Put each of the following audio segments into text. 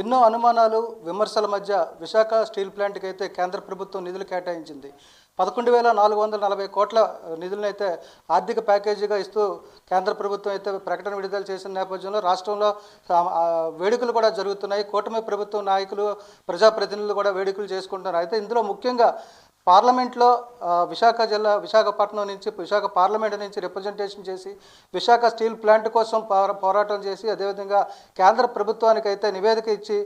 ఎన్నో అనుమానాలు విమర్శల మధ్య విశాఖ స్టీల్ ప్లాంట్కి అయితే కేంద్ర ప్రభుత్వం నిధులు కేటాయించింది. పదకొండు వేల నాలుగు వందల నలభై కోట్ల నిధులను అయితే ఆర్థిక ప్యాకేజీగా ఇస్తూ కేంద్ర ప్రభుత్వం అయితే ప్రకటన విడుదల చేసిన నేపథ్యంలో రాష్ట్రంలో వేడుకలు కూడా జరుగుతున్నాయి. కూటమి ప్రభుత్వం నాయకులు ప్రజాప్రతినిధులు కూడా వేడుకలు చేసుకుంటున్నారు. అయితే ఇందులో ముఖ్యంగా పార్లమెంట్లో విశాఖ జిల్లా విశాఖపట్నం నుంచి విశాఖ పార్లమెంట్ నుంచి రిప్రజెంటేషన్ చేసి విశాఖ స్టీల్ ప్లాంట్ కోసం పోరా- పోరాటం చేసి అదేవిధంగా కేంద్ర ప్రభుత్వానికి అయితే నివేదిక ఇచ్చి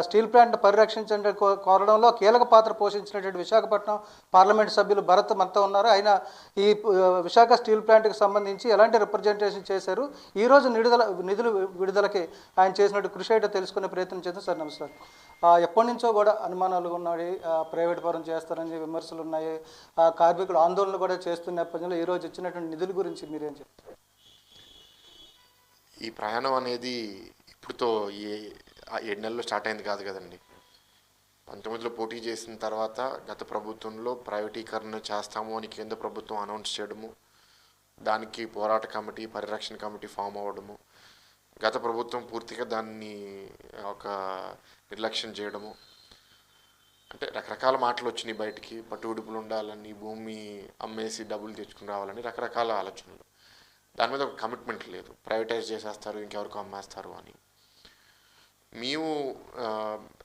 స్టీల్ ప్లాంట్ పరిరక్షించండి కోరడంలో కీలక పాత్ర పోషించినటువంటి విశాఖపట్నం పార్లమెంట్ సభ్యులు భరత్ మనతో ఉన్నారు. ఆయన ఈ విశాఖ స్టీల్ ప్లాంట్కి సంబంధించి ఎలాంటి రిప్రజెంటేషన్ చేశారు? ఈరోజు నిడుదల నిధులు విడుదలకి ఆయన చేసినట్టు కృషి అయితే తెలుసుకునే ప్రయత్నం చేద్దాం. సార్ నమస్కారం. ఎప్పటి నుంచో కూడా అనుమానాలు ఉన్నాయి. ప్రైవేట్ పరం చేస్తారని విమర్శలు ఉన్నాయి. ఆ, కార్మికులు ఆందోళన కూడా చేస్తున్న నేపథ్యంలో ఈరోజు ఇచ్చినటువంటి నిధుల గురించి మీరేం చెప్తారు? ఈ ప్రయాణం అనేది ఇప్పుడుతో ఏడు నెలల్లో స్టార్ట్ అయింది కాదు కదండి. పంతొమ్మిదిలో పోటీ చేసిన తర్వాత గత ప్రభుత్వంలో ప్రైవేటీకరణ చేస్తాము అని కేంద్ర ప్రభుత్వం అనౌన్స్ చేయడము దానికి పోరాట కమిటీ పరిరక్షణ కమిటీ ఫామ్ అవ్వడము గత ప్రభుత్వం పూర్తిగా దాన్ని ఒక నిర్లక్ష్యం చేయడము. అంటే రకరకాల మాటలు వచ్చినాయి బయటికి. పట్టుబిడుపులు ఉండాలని భూమి అమ్మేసి డబ్బులు తెచ్చుకుని రావాలని రకరకాల ఆలోచనలు. దాని మీద ఒక కమిట్మెంట్ లేదు. ప్రైవేటైజ్ చేసేస్తారు ఇంకెవరికో అమ్మేస్తారు అని. మేము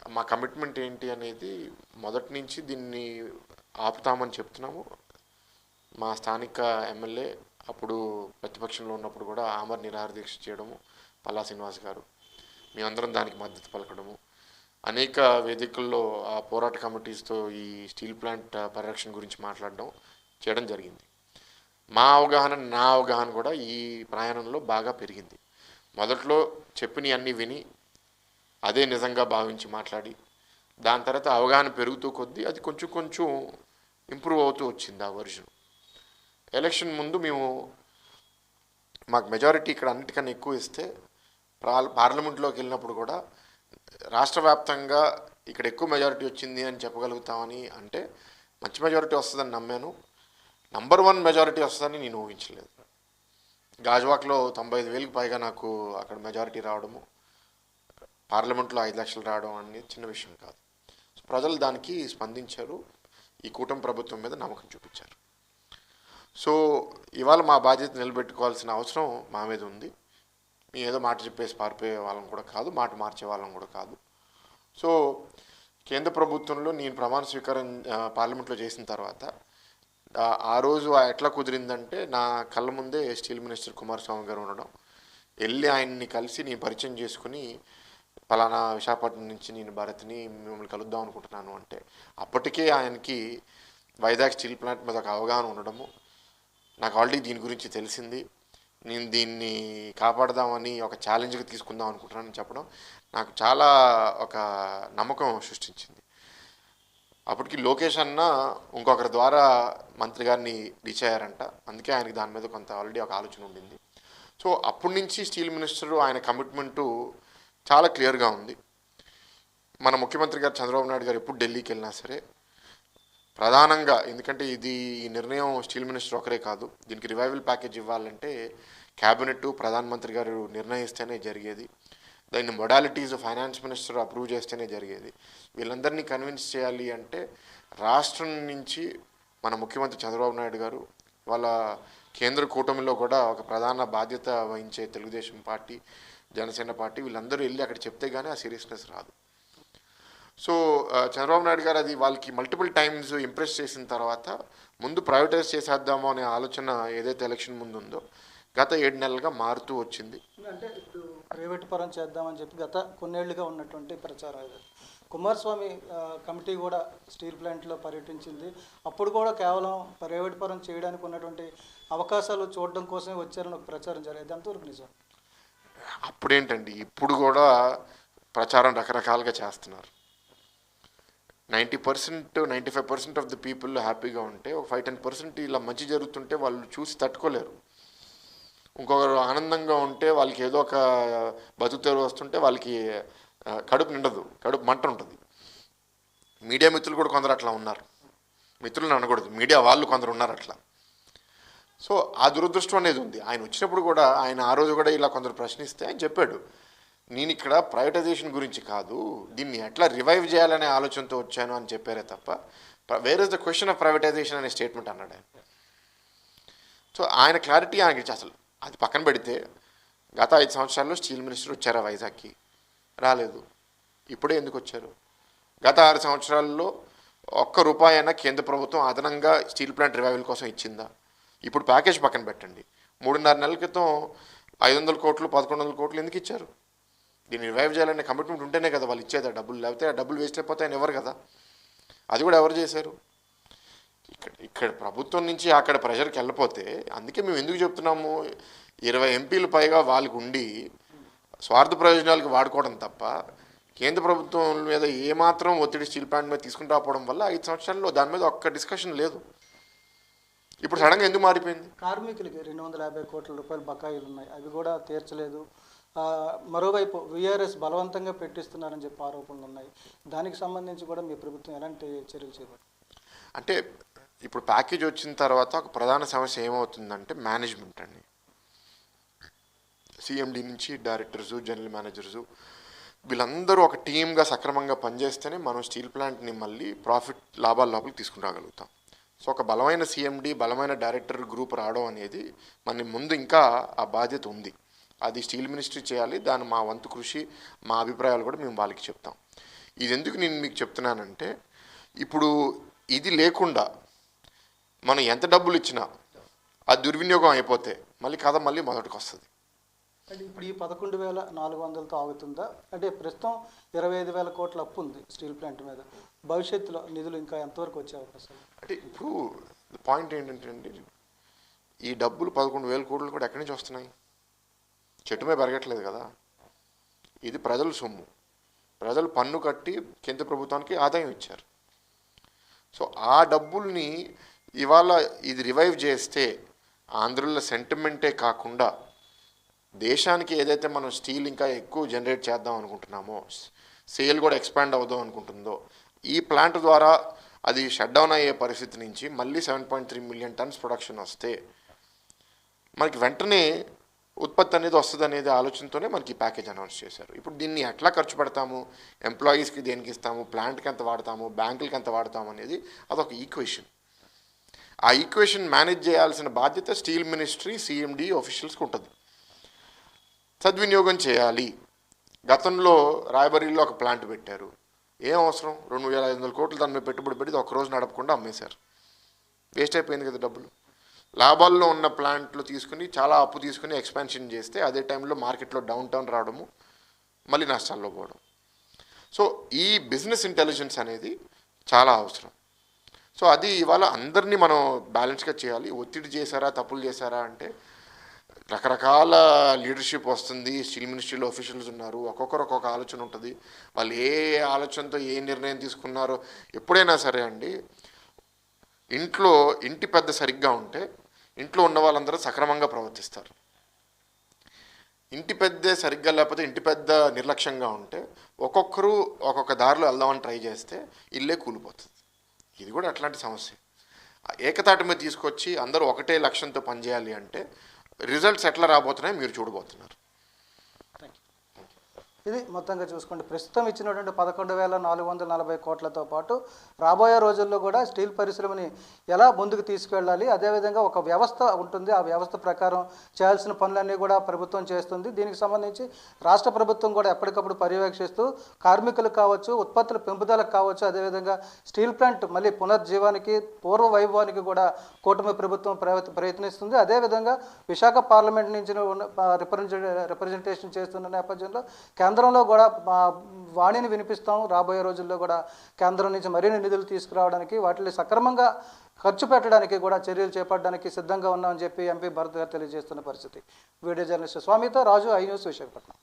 మా కమిట్మెంట్ ఏంటి అనేది మొదటి నుంచి దీన్ని ఆపుతామని చెప్తున్నాము. మా స్థానిక ఎమ్మెల్యే అప్పుడు ప్రతిపక్షంలో ఉన్నప్పుడు కూడా ఆమర్ నిరాహార దీక్ష చేయడము. పల్లా శ్రీనివాస్ గారు. మేమందరం దానికి మద్దతు పలకడము. అనేక వేదికల్లో ఆ పోరాట కమిటీస్తో ఈ స్టీల్ ప్లాంట్ పరిరక్షణ గురించి మాట్లాడడం చేయడం జరిగింది. మా అవగాహన నా అవగాహన కూడా ఈ ప్రయాణంలో బాగా పెరిగింది. మొదట్లో చెప్పినవి అన్నీ విని అదే నిజంగా భావించి మాట్లాడి దాని తర్వాత అవగాహన పెరుగుతూ కొద్దీ అది కొంచెం కొంచెం ఇంప్రూవ్ అవుతూ వచ్చింది ఆ వర్జన్. ఎలక్షన్ ముందు మేము మాకు మెజారిటీ ఇక్కడ అన్నిటికన్నా ఎక్కువ ఇస్తే పార్లమెంట్లోకి వెళ్ళినప్పుడు కూడా రాష్ట్ర వ్యాప్తంగా ఇక్కడ ఎక్కువ మెజారిటీ వచ్చింది అని చెప్పగలుగుతామని అంటే మంచి మెజారిటీ వస్తుందని నమ్మాను. నంబర్ వన్ మెజారిటీ వస్తుందని నేను ఊహించలేదు. గాజువాక్లో తొంభై ఐదు వేలకు పైగా నాకు అక్కడ మెజారిటీ రావడము పార్లమెంట్లో ఐదు లక్షలు రావడం అనేది చిన్న విషయం కాదు. సో ప్రజలు దానికి స్పందించారు. ఈ కూటమి ప్రభుత్వం మీద నమ్మకం చూపించారు. సో ఇవాళ మా బాధ్యత నిలబెట్టుకోవాల్సిన అవసరం మా మీద ఉంది. మేము ఏదో మాట చెప్పేసి పారిపోయే వాళ్ళం కూడా కాదు మాట మార్చే వాళ్ళం కూడా కాదు. సో కేంద్ర ప్రభుత్వంలో నేను ప్రమాణ స్వీకారం పార్లమెంట్లో చేసిన తర్వాత ఆ, రోజు ఎట్లా కుదిరిందంటే నా కళ్ళ ముందే స్టీల్ మినిస్టర్ కుమారస్వామి గారు ఉండడం. వెళ్ళి ఆయన్ని కలిసి నేను పరిచయం చేసుకుని పలానా విశాఖపట్నం నుంచి నేను భారత్ని మిమ్మల్ని కలుద్దాం అనుకుంటున్నాను అంటే అప్పటికే ఆయనకి వైజాగ్ స్టీల్ ప్లాంట్ మీద ఒక అవగాహన ఉండడము నాకు ఆల్రెడీ దీని గురించి తెలిసింది. నేను దీన్ని కాపాడదామని ఒక ఛాలెంజ్గా తీసుకుందాం అనుకుంటున్నానని చెప్పడం నాకు చాలా ఒక నమ్మకం సృష్టించింది. అప్పటికి లోకేష్ అన్న ఇంకొకరి ద్వారా మంత్రి గారిని రీచ్ అయ్యారంట. అందుకే ఆయనకి దాని మీద కొంత ఆల్రెడీ ఒక ఆలోచన ఉండింది. సో అప్పటి నుంచి స్టీల్ మినిస్టర్ ఆయన కమిట్మెంటు చాలా క్లియర్గా ఉంది. మన ముఖ్యమంత్రి గారు చంద్రబాబు నాయుడు గారు ఎప్పుడు ఢిల్లీకి వెళ్ళినా సరే ప్రధానంగా ఎందుకంటే ఇది ఈ నిర్ణయం స్టీల్ మినిస్టర్ ఒకరే కాదు. దీనికి రివైవల్ ప్యాకేజ్ ఇవ్వాలంటే క్యాబినెట్ ప్రధానమంత్రి గారు నిర్ణయిస్తేనే జరిగేది. దాన్ని మొడాలిటీస్ ఫైనాన్స్ మినిస్టర్ అప్రూవ్ చేస్తేనే జరిగేది. వీళ్ళందరినీ కన్విన్స్ చేయాలి అంటే రాష్ట్రం నుంచి మన ముఖ్యమంత్రి చంద్రబాబు నాయుడు గారు వాళ్ళ కేంద్ర కూటమిలో కూడా ఒక ప్రధాన బాధ్యత వహించే తెలుగుదేశం పార్టీ జనసేన పార్టీ వీళ్ళందరూ వెళ్ళి అక్కడ చెప్తే కానీ ఆ సీరియస్నెస్ రాదు. సో చంద్రబాబు నాయుడు గారు అది వాళ్ళకి మల్టిపుల్ టైమ్స్ ఇంప్రెస్ చేసిన తర్వాత ముందు ప్రైవేటైజ్ చేసేద్దాము అనే ఆలోచన ఏదైతే ఎలక్షన్ ముందు ఉందో గత ఏడు నెలలుగా మారుతూ వచ్చింది. అంటే ఇప్పుడు ప్రైవేట్ పరం చేద్దామని చెప్పి గత కొన్నేళ్ళుగా ఉన్నటువంటి ప్రచారం ఇది. కుమారస్వామి కమిటీ కూడా స్టీల్ ప్లాంట్లో పర్యటించింది. అప్పుడు కూడా కేవలం ప్రైవేట్ పరం చేయడానికి ఉన్నటువంటి అవకాశాలు చూడడం కోసమే వచ్చారని ఒక ప్రచారం జరిగేది. అంతవరకు నిజం? అప్పుడేంటండి? ఇప్పుడు కూడా ప్రచారం రకరకాలుగా చేస్తున్నారు. Ninety percent ninety five percent of the people హ్యాపీగా ఉంటే ఒక ఫైవ్ టెన్ పర్సెంట్ ఇలా మంచి జరుగుతుంటే వాళ్ళు చూసి తట్టుకోలేరు. ఇంకొకరు ఆనందంగా ఉంటే వాళ్ళకి ఏదో ఒక బతుకుతెరు వస్తుంటే వాళ్ళకి కడుపు నిండదు కడుపు మంట ఉంటుంది. మీడియా మిత్రులు కూడా కొందరు అట్లా ఉన్నారు. మిత్రులను అనకూడదు మీడియా వాళ్ళు కొందరు ఉన్నారు అట్లా. సో ఆ దురదృష్టం అనేది ఉంది. ఆయన వచ్చినప్పుడు కూడా ఆయన ఆ రోజు కూడా ఇలా కొందరు ప్రశ్నిస్తే ఆయన చెప్పాడు. నేను ఇక్కడ ప్రైవేటైజేషన్ గురించి కాదు దీన్ని ఎట్లా రివైవ్ చేయాలనే ఆలోచనతో వచ్చాను అని చెప్పారే తప్ప where is the question of privatization అనే స్టేట్మెంట్ అన్నాడు ఆయన. సో ఆయన క్లారిటీ ఆయనకి ఇచ్చి అసలు అది పక్కన పెడితే గత ఐదు సంవత్సరాల్లో స్టీల్ మినిస్టర్ వచ్చారా వైజాగ్కి? రాలేదు. ఇప్పుడే ఎందుకు వచ్చారు? గత ఆరు సంవత్సరాల్లో ఒక్క రూపాయి అయినా కేంద్ర ప్రభుత్వం అదనంగా స్టీల్ ప్లాంట్ రివైవల్ కోసం ఇచ్చిందా? ఇప్పుడు ప్యాకేజ్ పక్కన పెట్టండి. మూడున్నర నెలల క్రితం ఐదు వందల కోట్లు పదకొండు వందల కోట్లు ఎందుకు ఇచ్చారు? దీన్ని రివైవ్ చేయాలనే కమిట్మెంట్ ఉంటేనే కదా వాళ్ళు ఇచ్చేది ఆ డబ్బులు. లేకపోతే ఆ డబ్బులు వేస్ట్ అయిపోతాయని ఎవరు కదా? అది కూడా ఎవరు చేశారు? ఇక్కడ ఇక్కడ ప్రభుత్వం నుంచి అక్కడ ప్రెషర్కి వెళ్ళిపోతే అందుకే మేము ఎందుకు చెప్తున్నాము? ఇరవై ఎంపీలు పైగా వాళ్ళకు ఉండి స్వార్థ ప్రయోజనాలకు వాడుకోవడం తప్ప కేంద్ర ప్రభుత్వం మీద ఏమాత్రం ఒత్తిడి స్టీల్ ప్లాంట్ మీద తీసుకుని రాకపోవడం వల్ల ఐదు సంవత్సరాల్లో దాని మీద ఒక్క డిస్కషన్ లేదు. ఇప్పుడు సడన్గా ఎందుకు మారిపోయింది? కార్మికులకి రెండు వందల యాభై కోట్ల రూపాయల బకాయిలు ఉన్నాయి. అవి కూడా తీర్చలేదు. మరోవైపు విఆర్ఎస్ బలవంతంగా పెట్టిస్తున్నారని చెప్పి ఆరోపణలు ఉన్నాయి. దానికి సంబంధించి కూడా మీ ప్రభుత్వం ఎలాంటి చర్యలు చేపట్టింది? అంటే ఇప్పుడు ప్యాకేజ్ వచ్చిన తర్వాత ఒక ప్రధాన సమస్య ఏమవుతుందంటే మేనేజ్మెంట్ అండి. సిఎండి నుంచి డైరెక్టర్స్ జనరల్ మేనేజర్స్ వీళ్ళందరూ ఒక టీమ్గా సక్రమంగా పనిచేస్తేనే మనం స్టీల్ ప్లాంట్ని మళ్ళీ ప్రాఫిట్ లాభాల లోపలికి తీసుకుని రాగలుగుతాం. సో ఒక బలమైన సిఎండి బలమైన డైరెక్టర్ గ్రూప్ రావడం అనేది మన ముందు ఇంకా ఆ బాధ్యత ఉంది. అది స్టీల్ మినిస్ట్రీ చేయాలి దాని మా వంతు కృషి మా అభిప్రాయాలు కూడా మేము వాళ్ళకి చెప్తాం. ఇది ఎందుకు నేను మీకు చెప్తున్నానంటే ఇప్పుడు ఇది లేకుండా మనం ఎంత డబ్బులు ఇచ్చినా ఆ దుర్వినియోగం అయిపోతే మళ్ళీ కథ మళ్ళీ మొదటికి వస్తుంది అంటే ఇప్పుడు ఈ పదకొండు వేల నాలుగు వందలతో ఆగుతుందా? అంటే ప్రస్తుతం ఇరవై ఐదు వేల కోట్ల అప్పు ఉంది స్టీల్ ప్లాంట్ మీద. భవిష్యత్తులో నిధులు ఇంకా ఎంతవరకు వచ్చే అవకాశం అంటే ఇప్పుడు పాయింట్ ఏంటంటే అండి ఈ డబ్బులు పదకొండు వేల కోట్లు కూడా ఎక్కడి నుంచి వస్తున్నాయి? చెట్టు మీద పెరగట్లేదు కదా. ఇది ప్రజల సొమ్ము. ప్రజలు పన్ను కట్టి కేంద్ర ప్రభుత్వానికి ఆదాయం ఇచ్చారు. సో ఆ డబ్బుల్ని ఇవాళ ఇది రివైవ్ చేస్తే ఆంధ్రుల సెంటిమెంటే కాకుండా దేశానికి ఏదైతే మనం స్టీల్ ఇంకా ఎక్కువ జనరేట్ చేద్దాం అనుకుంటున్నామో సేల్ కూడా ఎక్స్పాండ్ అవుదాం అనుకుంటుందో ఈ ప్లాంట్ ద్వారా అది షట్ డౌన్ అయ్యే పరిస్థితి నుంచి మళ్ళీ seven point three million tons production వస్తే మనకి వెంటనే ఉత్పత్తి అనేది వస్తుంది అనేది ఆలోచనతోనే మనకి ఈ ప్యాకేజ్ అనౌన్స్ చేశారు. ఇప్పుడు దీన్ని ఎట్లా ఖర్చు పెడతాము? ఎంప్లాయీస్కి దేనికి ఇస్తాము? ప్లాంట్కి ఎంత వాడతాము? బ్యాంకులకి ఎంత వాడతాము అనేది అదొక ఈక్వేషన్ ఆ ఈక్వేషన్ మేనేజ్ చేయాల్సిన బాధ్యత స్టీల్ మినిస్ట్రీ సీఎండీ ఆఫీషియల్స్కి ఉంటుంది. సద్వినియోగం చేయాలి. గతంలో రాయబరీలో ఒక ప్లాంట్ పెట్టారు. ఏం అవసరం? రెండు వేల ఐదు వందల కోట్లు దాని మీద పెట్టుబడి పెట్టి ఒక రోజు నడపకుండా అమ్మేశారు. వేస్ట్ అయిపోయింది కదా డబ్బులు. లాభాల్లో ఉన్న ప్లాంట్లు తీసుకుని చాలా అప్పు తీసుకుని ఎక్స్పాన్షన్ చేస్తే అదే టైంలో మార్కెట్లో డౌన్ టౌన్ రావడము మళ్ళీ నష్టాల్లో పోవడం. సో ఈ బిజినెస్ ఇంటెలిజెన్స్ అనేది చాలా అవసరం. సో అది ఇవాళ అందరినీ మనం బ్యాలెన్స్గా చేయాలి. ఒత్తిడి చేశారా తప్పులు చేశారా అంటే రకరకాల లీడర్షిప్ వస్తుంది. స్టీల్ మినిస్ట్రీలో అఫీషియల్స్ ఉన్నారు. ఒక్కొక్కరు ఒక్కొక్క ఆలోచన ఉంటుంది. వాళ్ళు ఏ ఆలోచనతో ఏ నిర్ణయం తీసుకున్నారో ఎప్పుడైనా సరే అండి ఇంట్లో ఇంటి పెద్ద సరిగ్గా ఉంటే ఇంట్లో ఉన్న వాళ్ళందరూ సక్రమంగా ప్రవర్తిస్తారు. ఇంటి పెద్ద సరిగ్గా లేకపోతే ఇంటి పెద్ద నిర్లక్ష్యంగా ఉంటే ఒక్కొక్కరు ఒక్కొక్క దారిలో వెళ్దామని ట్రై చేస్తే ఇల్లే కూలిపోతుంది. ఇది కూడా అట్లాంటి సమస్య. ఏకతాటి మీద తీసుకొచ్చి అందరూ ఒకటే లక్ష్యంతో పనిచేయాలి అంటే రిజల్ట్స్ ఎట్లా రాబోతున్నాయి మీరు చూడబోతున్నారు. ఇది మొత్తంగా చూసుకోండి. ప్రస్తుతం ఇచ్చినటువంటి పదకొండు వేల నాలుగు వందల నలభై కోట్లతో పాటు రాబోయే రోజుల్లో కూడా స్టీల్ పరిశ్రమని ఎలా ముందుకు తీసుకెళ్ళాలి అదేవిధంగా ఒక వ్యవస్థ ఉంటుంది. ఆ వ్యవస్థ ప్రకారం చేయాల్సిన పనులన్నీ కూడా ప్రభుత్వం చేస్తుంది. దీనికి సంబంధించి రాష్ట్ర ప్రభుత్వం కూడా ఎప్పటికప్పుడు పర్యవేక్షిస్తూ కార్మికులకు కావచ్చు ఉత్పత్తుల పెంపుదలకు కావచ్చు అదేవిధంగా స్టీల్ ప్లాంట్ మళ్ళీ పునర్జీవానికి పూర్వ వైభవానికి కూడా కూటమి ప్రభుత్వం ప్రయత్- ప్రయత్నిస్తుంది. అదేవిధంగా విశాఖ పార్లమెంట్ నుంచి రిప్రజెంటే రిప్రజెంటేషన్ చేస్తున్న నేపథ్యంలో కేంద్రంలో కూడా వాణిని వినిపిస్తాం. రాబోయే రోజుల్లో కూడా కేంద్రం నుంచి మరిన్ని నిధులు తీసుకురావడానికి వాటిని సక్రమంగా ఖర్చు పెట్టడానికి కూడా చర్యలు చేపట్టడానికి సిద్ధంగా ఉన్నామని చెప్పి ఎంపీ భరత్ గారు తెలియజేస్తున్న పరిస్థితి. వీడియో జర్నలిస్ట్ స్వామితో రాజు ఐ న్యూస్ విశాఖపట్నం.